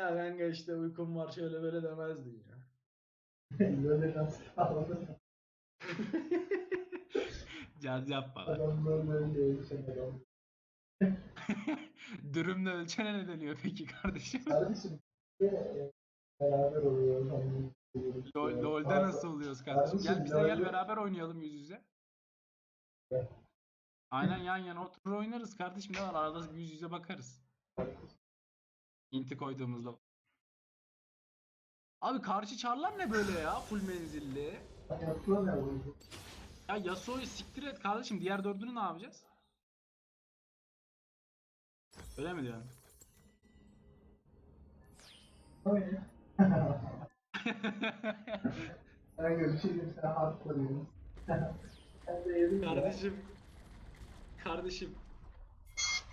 Ya kanka işte uykum var şöyle böyle demezdin ya. Böyle nasıl sağladın? Caz yapma. Adamlar böyle yaşamadan. Dürümle ölçene ne deniyor peki kardeşim? Kardeşim e, beraber oluyor. Hani, Lol, LoL'de nasıl oluyoruz kardeşim? Gel bize gel beraber oynayalım yüz yüze. Aynen yan yana oturur oynarız kardeşim ne var arada bir yüz yüze bakarız. İnti koyduğumuzda. Abi karşı çarlar ne böyle ya full menzilli? Ya Yasuo'yu siktir et kardeşim diğer dördünü ne yapacağız? Öyle mi diyorsun? Öyle. Ben. Sen kardeşim. Kardeşim.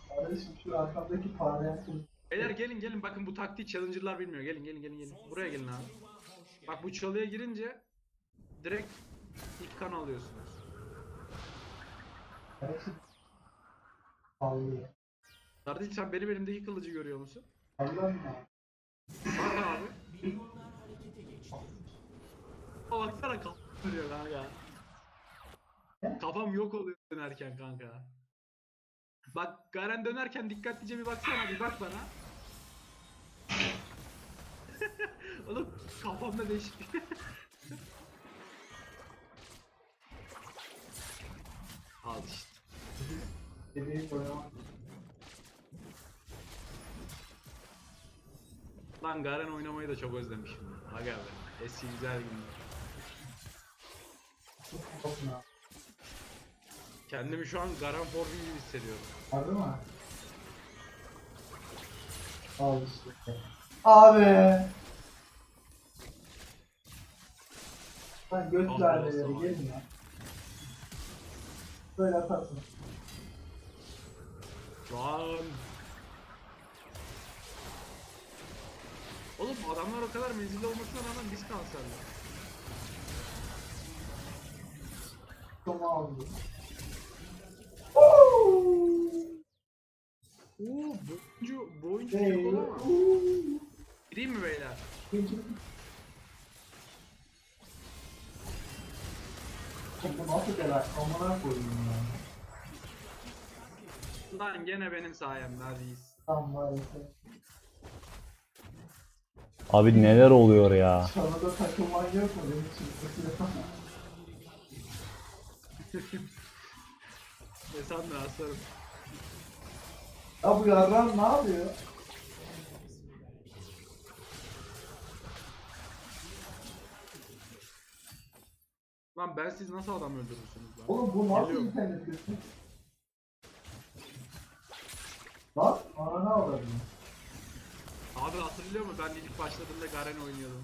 Kardeşim şu arkamdaki parlayan Beyler gelin gelin bakın bu taktiği challenger'lar bilmiyor. Gelin gelin gelin gelin. Buraya gelin abi. Bak bu çalıya girince direkt ilk kan alıyorsunuz. Kardeşim. Sen benim elimdeki kılıcı görüyor musun? Allah mı? Bak abi. Aa, baksana kafam dönüyor kanka. Kafam yok oluyor dönerken kanka. Bak Garen dönerken dikkatlice bir baksana bir bak bana. Oğlum kafamda değişik. Al işte. Lan Garen oynamayı da çok özlemişim. Aga be. Eski güzel günler. Kendimi şu an Garen Forbi gibi hissediyorum. Harbi mi? Al işte. Abi. Lan göt Allah gelin ya. Böyle atarsın. Lan. Oğlum adamlar o kadar menzilli olmasına rağmen biz kanserler. Toma aldı. Oo, bu oyuncu, bu oyuncu Hey. büyük olamaz. Gireyim mi beyler? Bu nasıl delay? Amına koyayım ya. Lan gene benim sayemde hadi iyiyiz. Tam maalesef. Abi neler oluyor ya? Sana da takılman yok mu benim için? Ve sen de aslanım. Ya bu yarran ne yapıyor? Lan ben siz nasıl adam öldürürsünüz lan? Oğlum bu nasıl Geliyorum. internet kötü? Lan ananı avradım. Abi hatırlıyor musun ben ilk başladığımda Garen oynuyordum.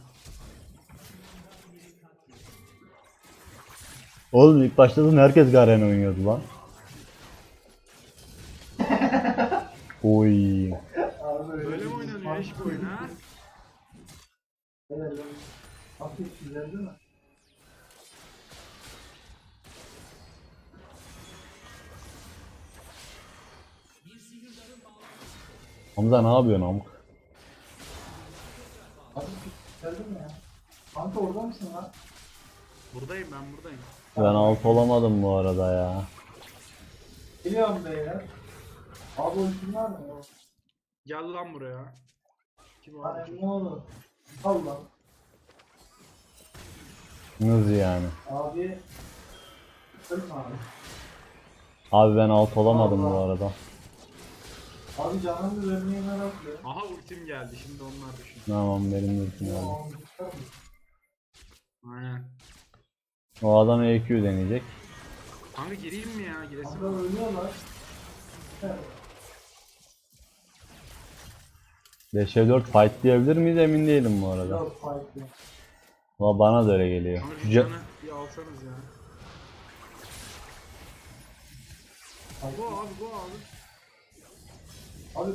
Oğlum ilk başladın herkes Garen oynuyordu lan. Oy. Böyle mi oynanıyor iş bu oyun ha? Evet. Hafif güzel değil mi? Hamza ne yapıyorsun amk? Değil mi ya? Kanka orada mısın lan? Buradayım ben buradayım. Ben alt olamadım bu arada ya. Geliyorum beyler. Abi ultim var mı? Gel lan buraya. Kim o? Hani ne olur? Allah. Nasıl yani? Abi. Ölme abi. Abi ben alt olamadım bu arada. Abi canım da ölmeyi merak ediyor. Aha ultim geldi şimdi onlar düşün. Tamam benim de için güzel mi? Aynen. O adam EQ deneyecek. Kanka gireyim mi ya? Giresim. Kanka ölüyorlar. Evet. 5'e 4 fight diyebilir miyiz emin değilim bu arada. Yok fight yok. Valla bana da öyle geliyor. Kanka Şu şu ca- canı bir alsanız ya. Go abi go abi. Abi.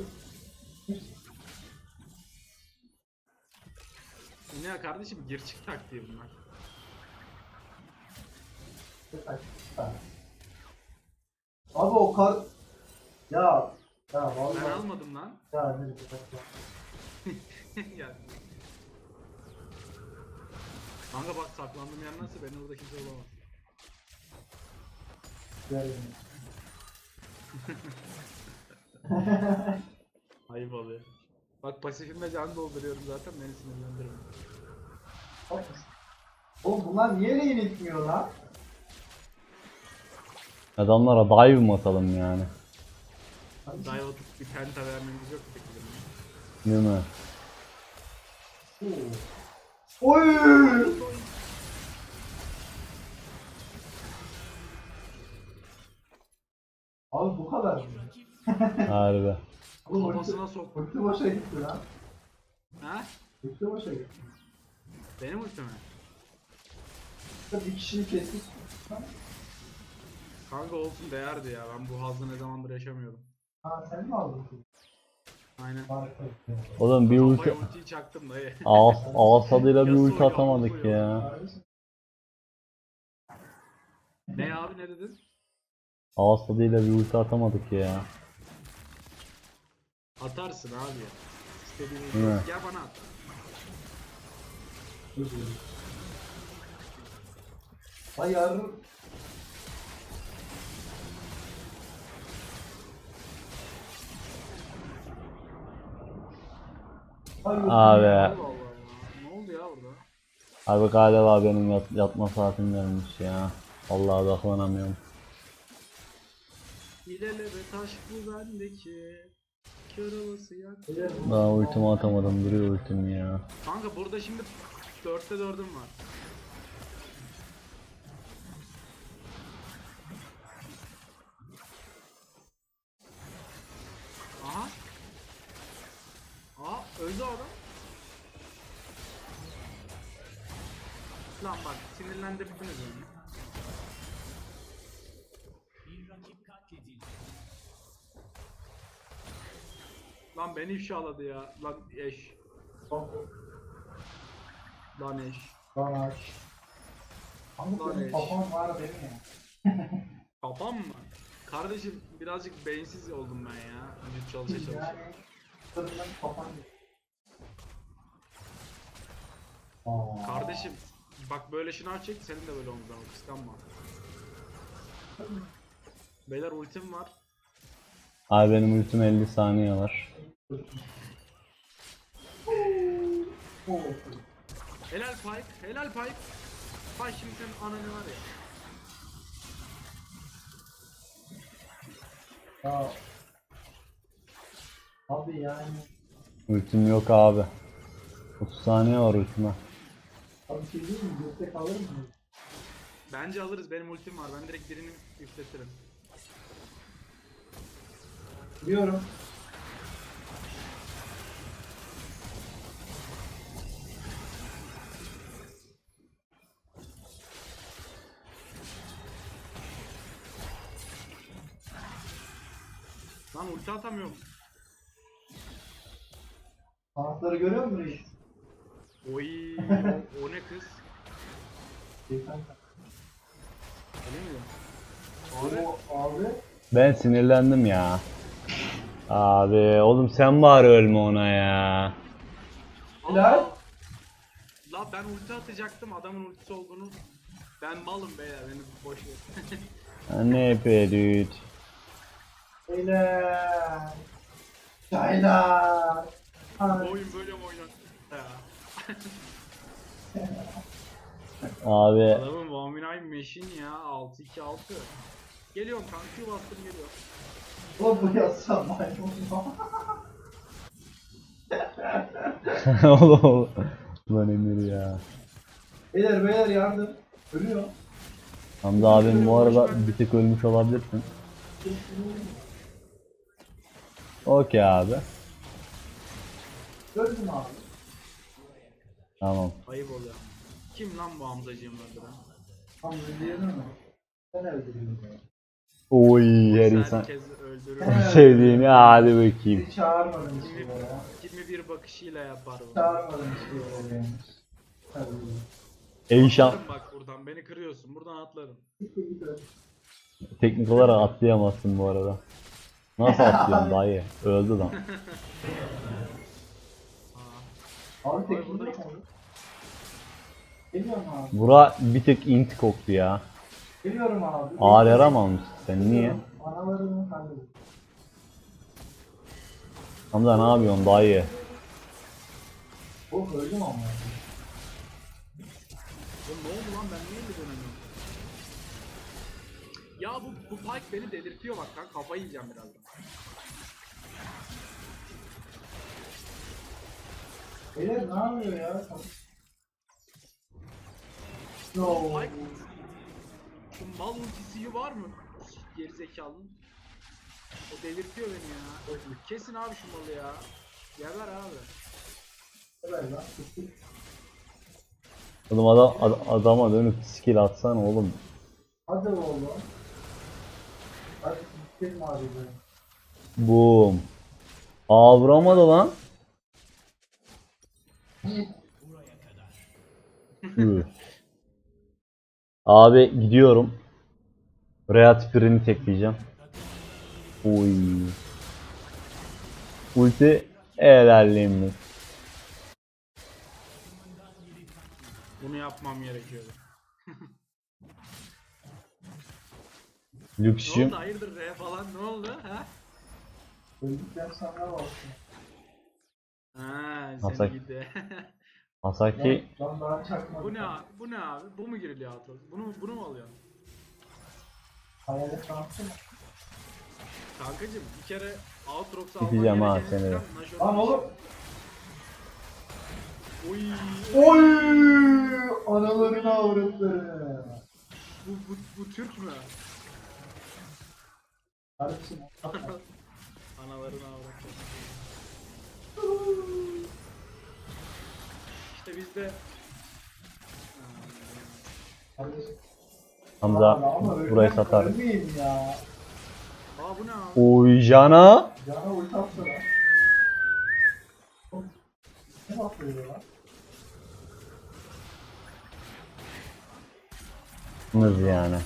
Ne ya kardeşim gir çık taktiği bunlar. Abi o kar... Ya. Ben vallahi. almadım lan. Ya ne bir dakika. Kanka bak saklandım yer nasıl beni orada kimse bulamaz. Gel. Ayıp oluyor. Bak pasifimle can dolduruyorum zaten beni sinirlendirme. Oğlum bunlar niye itmiyor lan? Adamlara dive mi atalım yani? Dive atıp bir penta vermemiz yok peki bizim? Değil mi? Oy! Abi bu kadar mı? Harbi. Oğlum ulti, Kafasına sok. ulti boşa gitti lan. Ha? Ulti boşa gitti. Benim ultimi. Bir kişiyi kestik. Kanka olsun değerdi ya. Ben bu hazzı ne zamandır yaşamıyordum. Aynen. Oğlum bir ulti... Kafaya ultiyi çaktım dayı. Ağız, ağız tadıyla bir ulti atamadık ya. Ne abi ne dedin? Ağız tadıyla bir ulti atamadık ya. Atarsın abi ya. İstediğin ultiyi gel bana at. Hayır. Abi. Ne oldu ya burada? Abi galiba benim yat, yatma saatim gelmiş ya. Vallahi odaklanamıyorum. İlelebe taş bu bendeki. Kör olası yak. Daha ultimi atamadım duruyor ultim ya. Kanka burada şimdi 4'te 4'üm var. Sinirlendirdiniz beni. Lan beni ifşaladı ya. Lan eş. Lan eş. Aç. Ama Lan eş. kafam var benim ya. Kafam mı? Kardeşim birazcık beyinsiz oldum ben ya. Vücut çalışa çalışa. Yani kafam. Kardeşim bak böyle şınav çek senin de böyle omuzdan kıskanma. Beyler ultim var. Abi benim ultim 50 saniye var. Helal Pike, helal Pike. Pike şimdi senin ananı var ya. Ya. Abi yani. Ultim yok abi. 30 saniye var ultime. Abi şey değil mi? Destek alır mı? Bence alırız benim ultim var. Ben direkt birini yükletirim. Biliyorum. Lan ulti atamıyorum. Kanatları görüyor musun reis? Ben sinirlendim ya. Abi oğlum sen bari ölme ona ya. Helal. La ben ulti atacaktım adamın ultisi olduğunu. Ben malım beyler beni boş ver. Ne yapıyor dude? Bu Ay. oyun böyle mi oynar? Ya. Abi Adamın One Nine Machine ya 6-2-6. Geliyorum kanka Q bastım geliyor. Bu yazsam maymun. oğlum oğlum. Lan Emir ya. Beyler beyler yardım. Ölüyor. Hamza abim bu arada bir tık ölmüş olabilirsin. Okey abi. Öldüm abi. Tamam. Ayıp oluyor. Kim lan bu Hamzacığım öldüren? Tam öldürdün mü? Sen öldürdün beni. Oy her insan Herkes öldürür. sevdiğini hadi bakayım. Hiç yere. 21 bakışıyla yapar bu. Çağırmadın hiçbir yere yani. Tabii. Eyşan Atlarım bak buradan beni kırıyorsun buradan atlarım. Teknik olarak atlayamazsın bu arada. Nasıl atlıyorsun dayı? Öldü lan. Aa. Abi tek burada- abi. Bura bir tık int koktu ya. Geliyorum abi. Ağır yaram almışsın sen niye? Analarını hallediyorum. Hamza ne yapıyorsun dayı? Oh öldüm ama. Oğlum ne oldu lan ben niye öyle dönemiyorum? Ya bu, bu Pike beni delirtiyor bak lan kafayı yiyeceğim birazdan. Beyler ne yapıyor ya? No. Pike şu mal ultisi var mı? Geri zekalının. O delirtiyor beni ya. Kesin abi şu malı ya. Geber abi. Ver lan. Oğlum adam, ad- adama dönüp skill atsana oğlum. Hadi oğlum. Hadi gidelim abi. be. Boom. Aa vuramadı lan. Üh. Abi gidiyorum. Reat Firen'i tekleyeceğim. Oy. Ulti helalliğim mi? Bunu yapmam gerekiyordu. Ne Lüksüm. oldu hayırdır R falan ne oldu ha? Öldükten sonra olsun. Ha seni gidi. Asaki Lan daha çakmadım. bu ne abi? Bu ne abi? Bu mu giriliyor Atlas? Bunu bunu mu alıyorsun? Hayalet şansı mı? Kankacım bir kere Outrox'u Gideceğim ha gerekeni seni sen Nashor'u- Lan oğlum. Oy. Oy! Analarını avratları. Bu, bu, bu Türk mü? Kardeşim. Analarını avratıyor. İşte bizde Kardeşim. Hamza burayı satar. Aa bu ne abi? Oy Jana. Cana ulti. Ne yapıyor lan? Nasıl yani?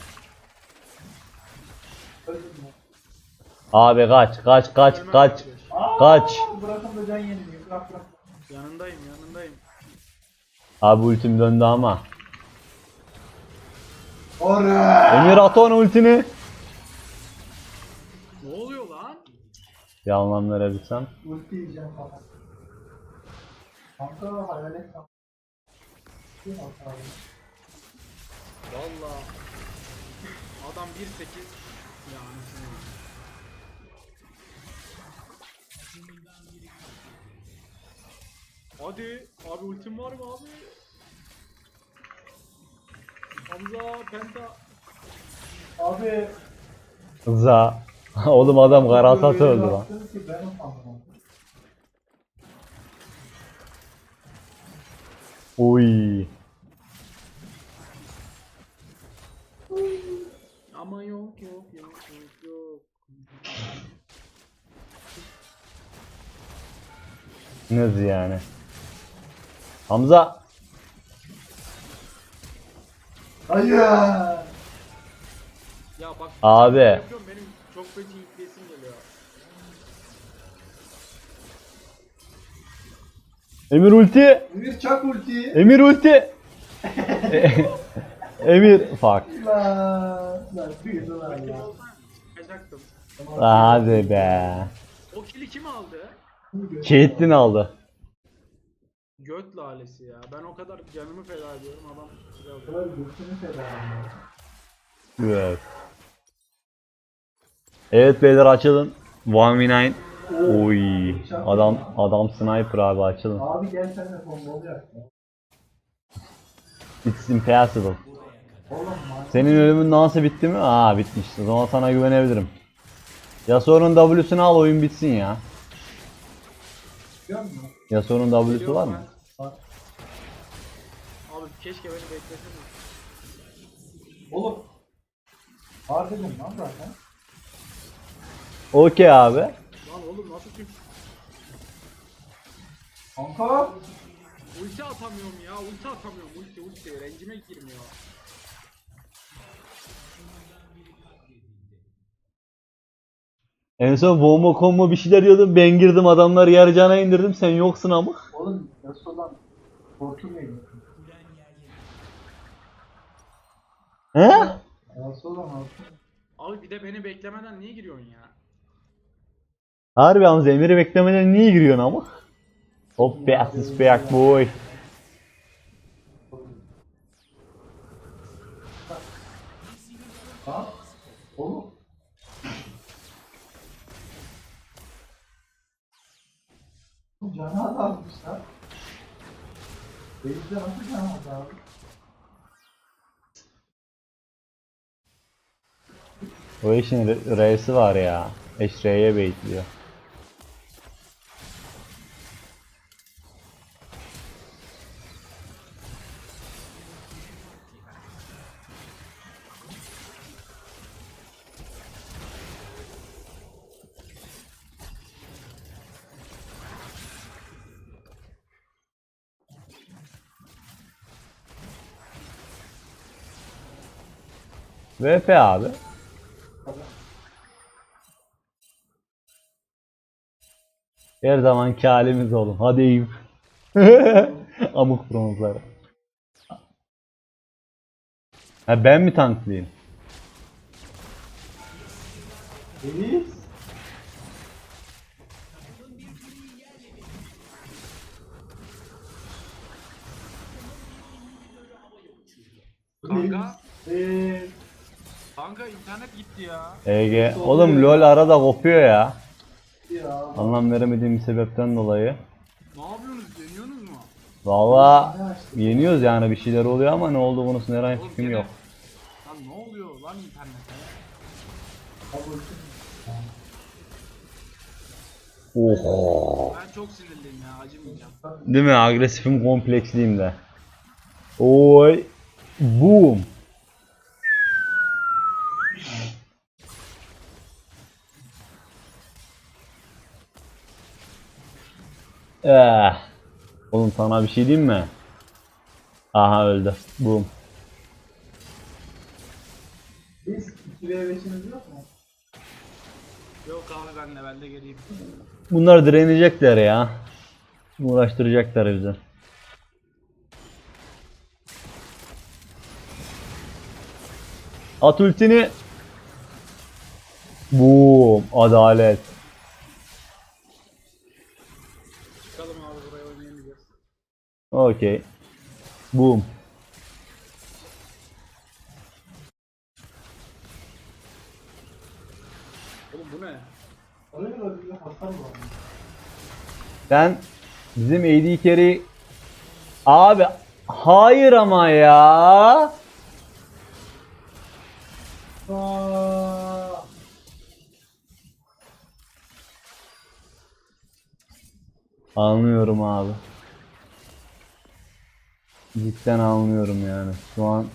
Abi kaç kaç kaç kaç. Aa, Kaç. Bırakın da can yeniliyor. Bırak bırak. Yanındayım yanındayım. Abi ultim döndü ama. Ora! Emir at onu ultini. Ne oluyor lan? Bir anlam verebilsem. Ulti yiyeceğim falan. Kanka hayalet kanka. Valla. Adam 1.8 ya Hadi abi ultim var mı abi? Hamza Penta Abi. Za. Oğlum adam karasat öyle öldü lan. Uy. ama yok yok yok yok yok. Nasıl yani? Hamza. Hayır. Ya bak Abi. yapıyorum benim çok feci yükleyesim geliyor. Emir ulti. Emir çak ultiyi. Emir ulti. Emir fuck. Ya. çıkacaktım. Hadi be. O kili kim aldı? Caitlyn aldı. Göt lalesi ya. Ben o kadar canımı feda ediyorum adam. Kadar götünü feda ya. Evet. Evet beyler açılın. 1v9. Oy. Adam adam sniper abi açılın. Abi gel sen de combo olacak ya. It's impossible. Oğlum. Senin ölümün nasıl bitti mi? Aa bitmiş. O zaman sana güvenebilirim. Yasuo'nun W'sunu al oyun bitsin ya. Biliyor musun? Yasuo'nun W'su var mı? Bak. Abi keşke beni beklesene. Oğlum. Var dedim lan zaten. Okey abi. Lan oğlum nasıl Türk? Kanka. Ulti atamıyorum ya. Ulti atamıyorum. Ulti ulti. Rencime girmiyor. En son bomba kombo bir şeyler diyordum. Ben girdim adamları yarı cana indirdim. Sen yoksun ama. Oğlum Yasuo'dan Korku neydi? He? Nasıl olamaz? Abi bir de beni beklemeden niye giriyorsun ya? Harbi ama Emir'i beklemeden niye giriyorsun ama? Hop be assist back boy. Canı azalmış lan. Denizde nasıl can azaldı? O işin reisi var ya. Eşreğe bekliyor. VP abi. Her zamanki halimiz oğlum. Hadi Eyüp. Amuk bronzları. Ha ben mi tanklayayım? Deniz. Kanka, Eee. Kanka internet gitti ya. EG. Oğlum LoL arada kopuyor ya. Ya. Anlam veremediğim bir sebepten dolayı. Ne yapıyorsunuz? Deniyorsunuz mu? Valla yeniyoruz yani bir şeyler oluyor ama ne oldu konusunda herhangi Oğlum fikrim gene- yok. Lan ne oluyor lan internete? Oh. Ben çok sinirliyim ya acımayacağım. Değil mi? Agresifim kompleksliyim de. Oy. Boom. Eh. Oğlum sana bir şey diyeyim mi? Aha öldü. Boom. Biz 2v5'imiz yok mu? Yok abi ben levelde geleyim. Bunlar direnecekler ya. Uğraştıracaklar bizi. At ultini. Boom. Adalet. Çıkalım abi buraya oynayamayacağız. Okey. Boom. Oğlum bu ne? Sen bizim AD carry Abi hayır ama ya. Aa. Anlıyorum abi. Cidden anlıyorum yani. Şu an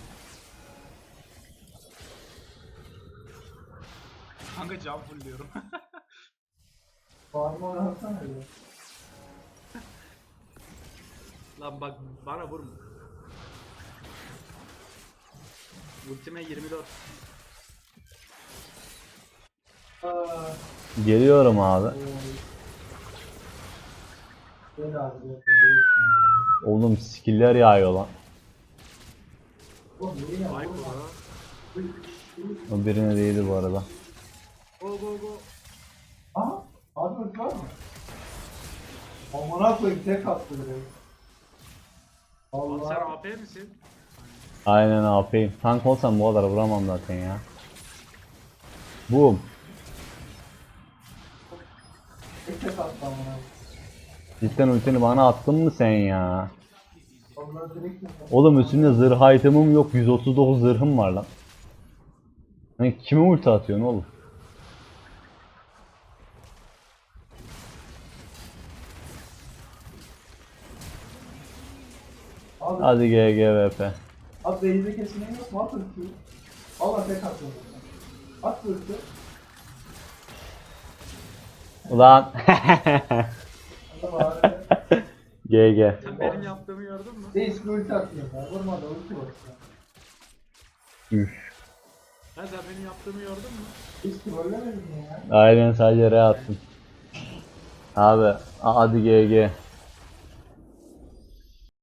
Kanka cam full diyorum. Farmı oynasana ya. Lan bak bana vurma. Ultime 24. Aa. geliyorum abi. Gel abi. gel. Oğlum skiller yağıyor lan. Oğlum. O birine değildi bu arada. Go go go. Aha. Abi ulti var mı? Amına koyayım tek attı direkt. Lan sen Allah. AP misin? Aynen AP'yim. Tank olsam bu kadar vuramam zaten ya. Boom. Tek tek attı amına. Cidden ultini bana attın mı sen ya? Oğlum üstünde zırh item'ım yok. 139 zırhım var lan. Hani kime ulti atıyorsun oğlum? Abi, Hadi GGVP. abi Beyze kesinen yok mu? At ultiyi. Allah tek attı. At ulti. Ulan. GG. Benim yaptığımı gördün mü? Reis bir ulti atıyor ya. Vurma da ulti var. Üf. Ha sen benim yaptığımı gördün mü? Hiç trollemedin mi ya? Aynen sadece re attım. Abi hadi GG.